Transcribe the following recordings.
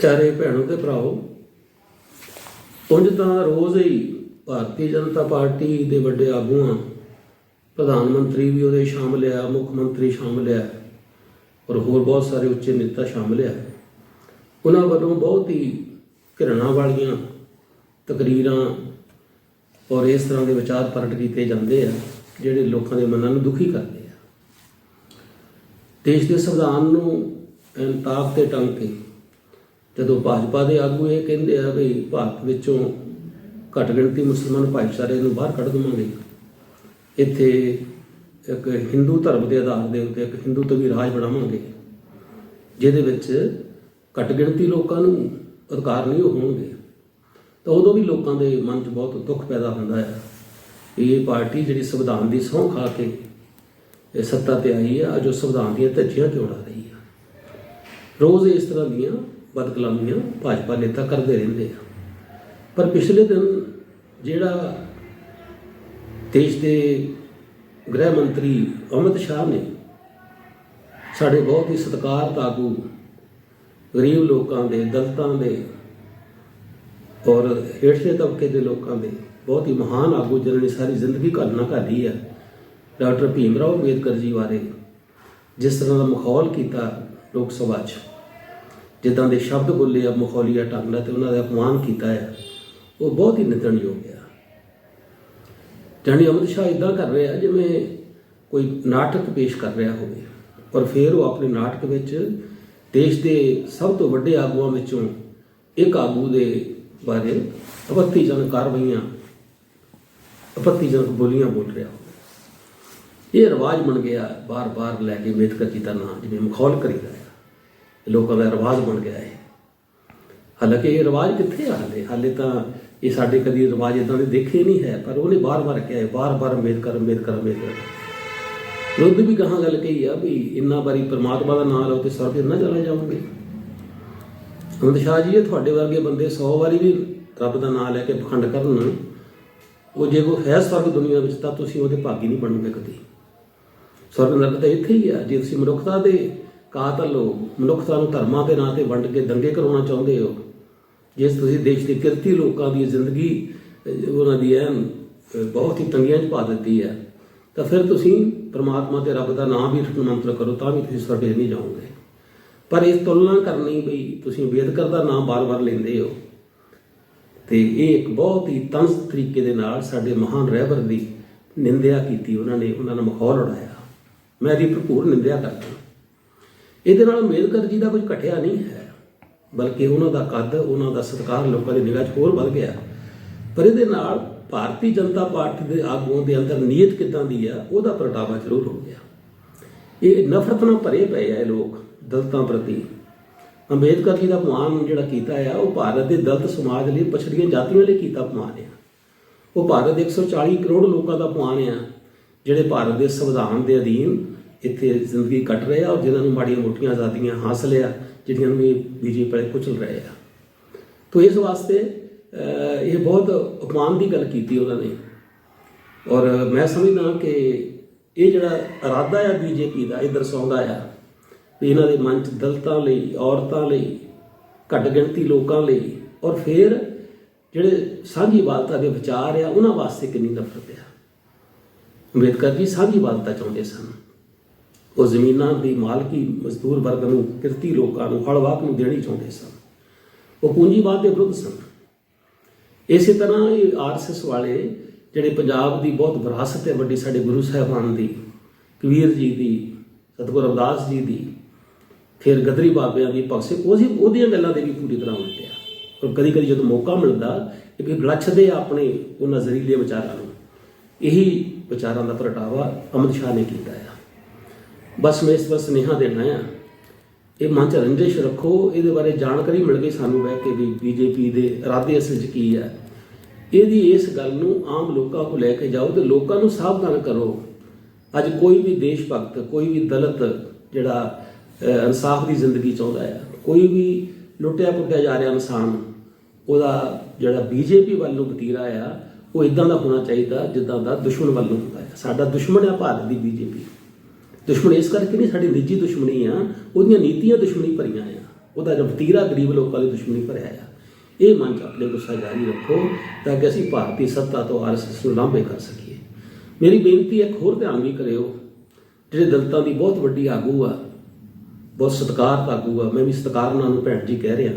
ਪਿਆਰੇ ਭੈਣੋ ਤੇ ਭਰਾਓ ਉਂਝ ਤਾਂ ਰੋਜ਼ ਹੀ ਭਾਰਤੀ ਜਨਤਾ ਪਾਰਟੀ ਦੇ ਵੱਡੇ ਆਗੂਆਂ, ਪ੍ਰਧਾਨ ਮੰਤਰੀ ਵੀ ਉਹਦੇ ਸ਼ਾਮਲ ਆ, ਮੁੱਖ ਮੰਤਰੀ ਸ਼ਾਮਲ ਆ, ਔਰ ਹੋਰ ਬਹੁਤ ਸਾਰੇ ਉੱਚੇ ਨੇਤਾ ਸ਼ਾਮਲ ਆ। ਉਹਨਾਂ ਵੱਲੋਂ ਬਹੁਤ ਹੀ ਘਿਰਣਾ ਵਾਲੀਆਂ ਤਕਰੀਰਾਂ ਔਰ ਇਸ ਤਰ੍ਹਾਂ ਦੇ ਵਿਚਾਰ ਪ੍ਰਗਟ ਕੀਤੇ ਜਾਂਦੇ ਆ, ਜਿਹੜੇ ਲੋਕਾਂ ਦੇ ਮਨਾਂ ਨੂੰ ਦੁਖੀ ਕਰਦੇ ਆ। ਦੇਸ਼ ਦੇ ਸੰਵਿਧਾਨ ਨੂੰ ਇਨਤਾਫ ਤੇ ਟੰਗ ਕੇ ਜਦੋਂ ਭਾਜਪਾ ਦੇ ਆਗੂ ਇਹ ਕਹਿੰਦੇ ਆ ਵੀ ਭਾਰਤ ਵਿੱਚੋਂ ਘੱਟ ਗਿਣਤੀ ਮੁਸਲਮਾਨ ਭਾਈਚਾਰੇ ਨੂੰ ਬਾਹਰ ਕੱਢ ਦੇਵਾਂਗੇ। ਇੱਥੇ ਇੱਕ ਹਿੰਦੂ ਧਰਮ ਦੇ ਆਧਾਰ ਦੇ ਉੱਤੇ ਇੱਕ ਹਿੰਦੂ ਤਵੀ ਰਾਜ ਬਣਾਵਾਂਗੇ, ਜਿਹਦੇ ਵਿੱਚ ਘੱਟ ਗਿਣਤੀ ਲੋਕਾਂ ਨੂੰ ਅਧਿਕਾਰ ਨਹੀਂ ਹੋਣਗੇ। ਤਾਂ ਉਦੋਂ ਵੀ ਲੋਕਾਂ ਦੇ ਮਨ 'ਚ ਬਹੁਤ ਦੁੱਖ ਪੈਦਾ ਹੁੰਦਾ ਹੈ ਵੀ ਇਹ ਪਾਰਟੀ ਜਿਹੜੀ ਸੰਵਿਧਾਨ ਦੀ ਸਹੁੰ ਖਾ ਕੇ ਇਹ ਸੱਤਾ ਤੇ ਆਈ ਹੈ ਉਹ ਸੰਵਿਧਾਨ ਦੀਆਂ ਧੱਜੀਆਂ ਕਿਉਂ ਰਹੀ ਹੈ ਰੋਜ਼ ਇਸ ਤਰ੍ਹਾਂ ਦੀਆਂ ਬਦਕਲਾਮੀਆਂ ਭਾਜਪਾ ਨੇਤਾ ਕਰਦੇ ਰਹਿੰਦੇ ਆ। ਪਰ ਪਿਛਲੇ ਦਿਨ ਜਿਹੜਾ ਦੇਸ਼ ਦੇ ਗ੍ਰਹਿ ਮੰਤਰੀ ਅਮਿਤ ਸ਼ਾਹ ਨੇ ਸਾਡੇ ਬਹੁਤ ਹੀ ਸਤਿਕਾਰਤ ਆਗੂ ਗਰੀਬ ਲੋਕਾਂ ਦੇ, ਦਲਤਾਂ ਦੇ ਔਰ ਹੇਠਲੇ ਤਬਕੇ ਦੇ ਲੋਕਾਂ ਦੇ ਬਹੁਤ ਹੀ ਮਹਾਨ ਆਗੂ ਜਿਨ੍ਹਾਂ ਨੇ ਸਾਰੀ ਜ਼ਿੰਦਗੀ ਘਾਲਣਾ ਘਾਲੀ ਹੈ ਡਾਕਟਰ ਭੀਮ ਰਾਓ ਅੰਬੇਦਕਰ ਜੀ ਬਾਰੇ ਜਿਸ ਤਰ੍ਹਾਂ ਦਾ ਮਾਹੌਲ ਕੀਤਾ ਲੋਕ ਸਭਾ 'ਚ। ਜਿੱਦਾਂ ਦੇ ਸ਼ਬਦ ਬੋਲੇ ਆ, ਮੁਖੌਲੀਆ ਢੰਗ ਨਾਲ ਤੇ ਉਹਨਾਂ ਦਾ ਅਪਮਾਨ ਕੀਤਾ ਹੈ ਉਹ ਬਹੁਤ ਹੀ ਨਿੰਦਣਯੋਗ ਹੈ ਜਾਨੀ ਅਮਿਤ ਸ਼ਾਹ ਇਦਾਂ ਕਰ ਰਿਹਾ, ਜਿਵੇਂ ਕੋਈ ਨਾਟਕ ਪੇਸ਼ ਕਰ ਰਿਹਾ ਹੋਵੇ ਪਰ ਫਿਰ ਉਹ ਆਪਣੇ ਨਾਟਕ ਵਿੱਚ ਦੇਸ਼ ਦੇ ਸਭ ਤੋਂ ਵੱਡੇ ਆਗੂਆਂ ਵਿੱਚੋਂ ਇੱਕ ਆਗੂ ਦੇ ਬਾਰੇ ਅਪੱਤੀਜਨਕ ਕਾਰਵਾਈਆਂ, ਅਪੱਤੀਜਨਕ ਬੋਲੀਆਂ ਬੋਲ ਰਿਹਾ ਹੋਵੇ। ਇਹ ਰਿਵਾਜ ਬਣ ਗਿਆ, ਬਾਰ-ਬਾਰ ਲੈ ਕੇ ਅੰਬੇਦਕਰ ਜੀ ਦਾ ਨਾਮ ਜਿਵੇਂ ਮਖੌਲ ਕਰੀਦਾ ਲੋਕਾਂ ਦਾ ਰਿਵਾਜ ਬਣ ਗਿਆ ਹੈ ਹਾਲਾਂਕਿ ਇਹ ਰਿਵਾਜ ਕਿੱਥੇ ਆ ਹਾਲੇ? ਹਾਲੇ ਤਾਂ ਇਹ ਸਾਡੇ ਕਦੀ ਰਿਵਾਜ ਇਦਾਂ ਦੇ ਦੇਖੇ ਨਹੀਂ ਹੈ, ਪਰ ਉਹਨੇ ਬਾਰ-ਬਾਰ ਕਿਹਾ ਹੈ ਬਾਰ-ਬਾਰ ਅੰਬੇਦਕਰ ਅੰਬੇਦਕਰ ਅੰਬੇਦਕਰ। ਰੁੱਧ ਵੀ ਕਹਾਂ ਗੱਲ ਕਹੀ ਆ ਵੀ ਇੰਨਾ ਵਾਰੀ ਪ੍ਰਮਾਤਮਾ ਦਾ ਨਾਮ ਲਓ ਤੇ ਸਵਰਗ ਨਾ ਚਲਾ ਜਾਓਗੇ। ਅਮਿਤ ਸ਼ਾਹ ਜੀ, ਇਹ ਤੁਹਾਡੇ ਵਰਗੇ ਬੰਦੇ 100 ਵਾਰੀ ਵੀ ਰੱਬ ਦਾ ਨਾਮ ਲੈ ਕੇ ਪਖੰਡ ਕਰਨ। ਉਹ ਜੇ ਕੋਈ ਹੈ ਸਵਰਗ ਦੁਨੀਆ ਵਿੱਚ, ਤਾਂ ਤੁਸੀਂ ਉਹਦੇ ਭਾਗੀ ਨਹੀਂ ਬਣੋਗੇ ਕਦੀ। ਸਵਰਗ ਨਰਕ ਤਾਂ ਇੱਥੇ ਹੀ ਆ। ਜੇ ਤੁਸੀਂ ਮਨੁੱਖਤਾ ਦੇ ਕਾਤਲ ਹੋ ਮਨੁੱਖਤਾ ਨੂੰ ਧਰਮਾਂ ਦੇ ਨਾਂ ਤੇ ਵੰਡ ਕੇ ਦੰਗੇ ਕਰਾਉਣਾ ਚਾਹੁੰਦੇ ਹੋ? ਜੇ ਤੁਸੀਂ ਦੇਸ਼ ਦੇ ਕਿਰਤੀ ਲੋਕਾਂ ਦੀ ਜ਼ਿੰਦਗੀ ਉਹਨਾਂ ਦੀ ਐਨ ਬਹੁਤ ਹੀ ਤੰਗੀਆਂ 'ਚ ਪਾ ਦਿੱਤੀ ਹੈ, ਤਾਂ ਫਿਰ ਤੁਸੀਂ ਪ੍ਰਮਾਤਮਾ ਤੇ ਰੱਬ ਦਾ ਨਾਮ ਵੀ ਮੰਤਰ ਕਰੋ ਤਾਂ ਵੀ ਤੁਸੀਂ ਸਵਰਗ ਨਹੀਂ ਜਾਓਗੇ। ਪਰ ਇਸ ਤੁਲਨਾ ਕਰਨੀ ਵੀ ਤੁਸੀਂ ਅੰਬੇਦਕਰ ਦਾ ਨਾਮ ਬਾਰ-ਬਾਰ ਲੈਂਦੇ ਹੋ। ਤੇ ਇਹ ਇੱਕ ਬਹੁਤ ਹੀ ਤੰਸ ਤਰੀਕੇ ਦੇ ਨਾਲ ਸਾਡੇ ਮਹਾਨ ਰਹਿਬਰ ਦੀ ਨਿੰਦਿਆ ਕੀਤੀ ਉਹਨਾਂ ਨੇ, ਉਹਨਾਂ ਦਾ ਮਖੌਲ ਉਡਾਇਆ। ਮੈਂ ਇਹਦੀ ਭਰਪੂਰ ਨਿੰਦਿਆ ਕਰਦਾ ਇਹਦੇ ਨਾਲ ਅੰਬੇਦਕਰ ਜੀ ਦਾ ਕੁਝ ਘਟਿਆ ਨਹੀਂ ਹੈ, ਬਲਕਿ ਉਹਨਾਂ ਦਾ ਕੱਦ, ਉਹਨਾਂ ਦਾ ਸਤਿਕਾਰ ਲੋਕਾਂ ਦੀ ਨਿਗਾਹ 'ਚ ਹੋਰ ਵੱਧ ਗਿਆ। ਪਰ ਇਹਦੇ ਨਾਲ ਭਾਰਤੀ ਜਨਤਾ ਪਾਰਟੀ ਦੇ ਆਗੂਆਂ ਦੇ ਅੰਦਰ ਨੀਅਤ ਕਿੱਦਾਂ ਦੀ ਆ, ਉਹਦਾ ਪ੍ਰਗਟਾਵਾ ਜ਼ਰੂਰ ਹੋ ਗਿਆ। ਇਹ ਨਫ਼ਰਤ ਨਾਲ ਭਰੇ ਪਏ ਆ ਇਹ ਲੋਕ, ਦਲਤਾਂ ਪ੍ਰਤੀ। ਅੰਬੇਦਕਰ ਜੀ ਦਾ ਅਪਮਾਨ ਜਿਹੜਾ ਕੀਤਾ ਆ, ਉਹ ਭਾਰਤ ਦੇ ਦਲਤ ਸਮਾਜ ਲਈ ਪਛੜੀਆਂ ਜਾਤੀਆਂ ਲਈ ਕੀਤਾ ਅਪਮਾਨ ਆ। ਉਹ ਭਾਰਤ ਦੇ 140 ਕਰੋੜ ਲੋਕਾਂ ਦਾ ਅਪਮਾਨ ਆ, ਜਿਹੜੇ ਭਾਰਤ ਦੇ ਸੰਵਿਧਾਨ ਦੇ ਅਧੀਨ ਇੱਥੇ ਜ਼ਿੰਦਗੀ ਕੱਟ ਰਹੇ ਆ ਔਰ ਜਿਨ੍ਹਾਂ ਨੂੰ ਮਾੜੀਆਂ ਮੋਟੀਆਂ ਆਜ਼ਾਦੀਆਂ ਹਾਸਲ ਆ ਜਿਹੜੀਆਂ ਨੂੰ ਇਹ ਬੀਜੇਪੀ ਵਾਲੇ ਕੁਚਲ ਰਹੇ ਆ। ਤੋ ਇਸ ਵਾਸਤੇ ਇਹ ਬਹੁਤ ਅਪਮਾਨ ਦੀ ਗੱਲ ਕੀਤੀ ਉਹਨਾਂ ਨੇ। ਔਰ ਮੈਂ ਸਮਝਦਾ ਕਿ ਇਹ ਜਿਹੜਾ ਇਰਾਦਾ ਆ ਬੀਜੇਪੀ ਦਾ, ਇਹ ਦਰਸਾਉਂਦਾ ਆ ਵੀ ਇਹਨਾਂ ਦੇ ਮਨ 'ਚ ਦਲਤਾਂ ਲਈ, ਔਰਤਾਂ ਲਈ, ਘੱਟ ਗਿਣਤੀ ਲੋਕਾਂ ਲਈ ਔਰ ਫਿਰ ਜਿਹੜੇ ਸਾਂਝੀ ਬਾਲਤਾ ਦੇ ਵਿਚਾਰ ਆ, ਉਹਨਾਂ ਵਾਸਤੇ ਕਿੰਨੀ ਨਫ਼ਰਤ ਆ। ਅੰਬੇਦਕਰ ਜੀ ਸਾਂਝੀ ਬਾਲਤਾ ਚਾਹੁੰਦੇ ਸਨ। ਉਹ ਜ਼ਮੀਨਾਂ ਦੀ ਮਾਲਕੀ ਮਜ਼ਦੂਰ ਵਰਗ ਨੂੰ, ਕਿਰਤੀ ਲੋਕਾਂ ਨੂੰ ਹੜਵਾਕ ਨੂੰ ਦੇਣੀ ਚਾਹੁੰਦੇ ਸਨ। ਉਹ ਪੂੰਜੀਵਾਦ ਦੇ ਵਿਰੁੱਧ ਸਨ। ਇਸੇ ਤਰ੍ਹਾਂ ਇਹ ਆਰਐਸਐਸ ਵਾਲੇ ਜਿਹੜੇ ਪੰਜਾਬ ਦੀ ਬਹੁਤ ਵਿਰਾਸਤ ਹੈ, ਵੱਡੀ ਸਾਡੇ ਗੁਰੂ ਸਾਹਿਬਾਨ ਦੀ, ਕਬੀਰ ਜੀ ਦੀ, ਸਤਿਗੁਰੂ ਰਵਿਦਾਸ ਜੀ ਦੀ, ਫਿਰ ਗਦਰੀ ਬਾਬਿਆਂ ਦੀ, ਭਗਤ ਉਹਦੀ, ਉਹਦੀਆਂ ਗੱਲਾਂ ਦੇ ਵੀ ਪੂਰੀ ਤਰ੍ਹਾਂ ਉਲਟਿਆ ਔਰ ਕਦੀ ਕਦੀ ਜਦੋਂ ਮੌਕਾ ਮਿਲਦਾ ਇਹ ਵੀ ਗਲੱਛਦੇ ਆ ਆਪਣੇ ਉਹ ਨਜ਼ਰੀਲੇ ਵਿਚਾਰਾਂ ਨੂੰ, ਇਹੀ ਵਿਚਾਰਾਂ ਦਾ ਪ੍ਰਗਟਾਵਾ ਅਮਿਤ ਸ਼ਾਹ ਨੇ ਕੀਤਾ ਆ। ਬਸ ਮੈਂ ਇਸ ਵਾਰ ਸੁਨੇਹਾ ਦੇਣਾ ਆ। ਇਹ ਮਨ ਚ ਰੰਜਿਸ਼ ਰੱਖੋ, ਇਹਦੇ ਬਾਰੇ ਜਾਣਕਾਰੀ ਮਿਲ ਗਈ ਸਾਨੂੰ ਬਹਿ ਕੇ ਵੀ ਬੀਜੇਪੀ ਦੇ ਇਰਾਦੇ ਅਸਲ 'ਚ ਕੀ ਆ। ਇਹਦੀ ਇਸ ਗੱਲ ਨੂੰ ਆਮ ਲੋਕਾਂ ਕੋਲ ਲੈ ਕੇ ਜਾਓ ਤੇ ਲੋਕਾਂ ਨੂੰ ਸਾਵਧਾਨ ਕਰੋ। ਅੱਜ ਕੋਈ ਵੀ ਦੇਸ਼ ਭਗਤ, ਕੋਈ ਵੀ ਦਲਿਤ ਜਿਹੜਾ ਇਨਸਾਫ ਦੀ ਜ਼ਿੰਦਗੀ ਚਾਹੁੰਦਾ ਆ, ਕੋਈ ਵੀ ਲੁੱਟਿਆ ਪੁੱਟਿਆ ਜਾ ਰਿਹਾ ਇਨਸਾਨ, ਉਹਦਾ ਜਿਹੜਾ ਬੀਜੇਪੀ ਵੱਲ ਨੂੰ ਵਤੀਰਾ ਆ, ਉਹ ਇਦਾਂ ਦਾ ਹੋਣਾ ਚਾਹੀਦਾ, ਜਿੱਦਾਂ ਦਾ ਦੁਸ਼ਮਣ ਵੱਲ ਨੂੰ ਹੁੰਦਾ ਹੈ ਸਾਡਾ ਦੁਸ਼ਮਣ ਆ ਭਾਰਤ ਦੀ ਬੀਜੇਪੀ। ਦੁਸ਼ਮਣੀ, ਇਸ ਕਰਕੇ ਨਹੀਂ ਸਾਡੀ ਨਿੱਜੀ ਦੁਸ਼ਮਣੀ ਆ, ਉਹਦੀਆਂ ਨੀਤੀਆਂ ਦੁਸ਼ਮਣੀ ਭਰੀਆਂ ਆ। ਉਹਦਾ ਜੋ ਵਤੀਰਾ ਗਰੀਬ ਲੋਕਾਂ ਦੀ ਦੁਸ਼ਮਣੀ ਭਰਿਆ ਆ। ਇਹ ਮਨ ਚ ਆਪਣੇ ਗੁੱਸਾ ਜਾਰੀ ਰੱਖੋ, ਤਾਂ ਕਿ ਅਸੀਂ ਭਾਰਤੀ ਸੱਤਾ ਤੋਂ ਆਰਐਸਐਸ ਨੂੰ ਲਾਂਭੇ ਕਰ ਸਕੀਏ। ਮੇਰੀ ਬੇਨਤੀ ਇੱਕ ਹੋਰ ਧਿਆਨ ਵੀ ਕਰਿਓ, ਜਿਹੜੇ ਦਲਤਾਂ ਦੀ ਬਹੁਤ ਵੱਡੀ ਆਗੂ ਆ, ਬਹੁਤ ਸਤਿਕਾਰਤ ਆਗੂ ਆ, ਮੈਂ ਵੀ ਸਤਿਕਾਰ ਨਾਲ ਨੂੰ ਭੈਣ ਜੀ ਕਹਿ ਰਿਹਾ।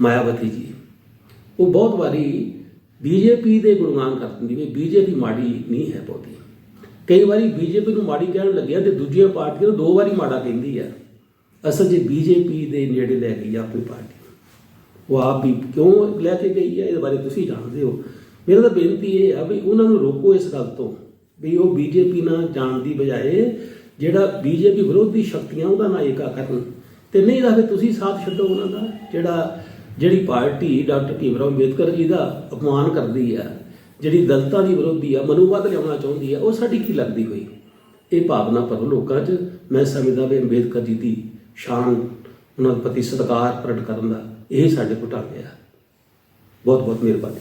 ਮਾਇਆਵਤੀ ਜੀ, ਉਹ ਬਹੁਤ ਵਾਰੀ ਬੀਜੇਪੀ ਦੇ ਗੁਣਗਾਨ ਕਰ ਦਿੰਦੀ ਵੀ ਬੀਜੇਪੀ ਮਾੜੀ ਨਹੀਂ ਹੈ ਬਹੁਤੀ। ਕਈ ਵਾਰੀ ਬੀਜੇਪੀ ਨੂੰ ਮਾੜੀ ਕਹਿਣ ਲੱਗਿਆ ਤੇ ਦੂਜੀਆਂ ਪਾਰਟੀਆਂ ਨੂੰ ਦੋ ਵਾਰੀ ਮਾੜਾ ਕਹਿੰਦੀ ਆ। ਅਸਲ 'ਚ ਬੀਜੇਪੀ ਦੇ ਨੇੜੇ ਲੈ ਗਈ ਆ ਆਪਣੀ ਪਾਰਟੀ। ਉਹ ਆਪ ਵੀ ਕਿਉਂ ਲੈ ਕੇ ਗਈ ਹੈ ਇਹਦੇ ਬਾਰੇ ਤੁਸੀਂ ਜਾਣਦੇ ਹੋ। ਮੇਰਾ ਤਾਂ ਬੇਨਤੀ ਇਹ ਆ ਵੀ ਉਹਨਾਂ ਨੂੰ ਰੋਕੋ ਇਸ ਗੱਲ ਤੋਂ ਵੀ ਉਹ ਬੀਜੇਪੀ ਨਾਲ ਜਾਣ ਦੀ ਬਜਾਏ ਜਿਹੜਾ ਬੀਜੇਪੀ ਵਿਰੋਧੀ ਸ਼ਕਤੀਆਂ ਉਹਦਾ ਨਾਲ ਏਕਾ ਕਰਨ। ਤੇ ਨਹੀਂ ਤਾਂ ਫਿਰ ਤੁਸੀਂ ਸਾਥ ਛੱਡੋ ਉਹਨਾਂ ਦਾ, ਜਿਹੜਾ ਜਿਹੜੀ ਪਾਰਟੀ ਡਾਕਟਰ ਭੀਮ ਰਾਓ ਅੰਬੇਦਕਰ ਜੀ ਦਾ ਅਪਮਾਨ ਕਰਦੀ ਆ ਜਿਹੜੀ ਦਲਤਾਂ ਦੀ ਵਿਰੋਧੀ ਆ ਮਨੂਵਾਦ ਲਿਆਉਣਾ ਚਾਹੁੰਦੀ ਆ, ਉਹ ਸਾਡੀ ਕੀ ਲੱਗਦੀ ਹੋਈ? ਇਹ ਭਾਵਨਾ ਭਰੋ ਲੋਕਾਂ 'ਚ। ਮੈਂ ਸਮਝਦਾ ਵੀ ਅੰਬੇਦਕਰ ਜੀ ਦੀ ਸ਼ਾਨ, ਉਹਨਾਂ ਦੇ ਪ੍ਰਤੀ ਸਤਿਕਾਰ ਪ੍ਰਗਟ ਕਰਨ ਦਾ ਇਹ ਸਾਡੇ ਕੋਲ ਢੰਗ ਆ। ਬਹੁਤ ਬਹੁਤ ਮਿਹਰਬਾਨੀ।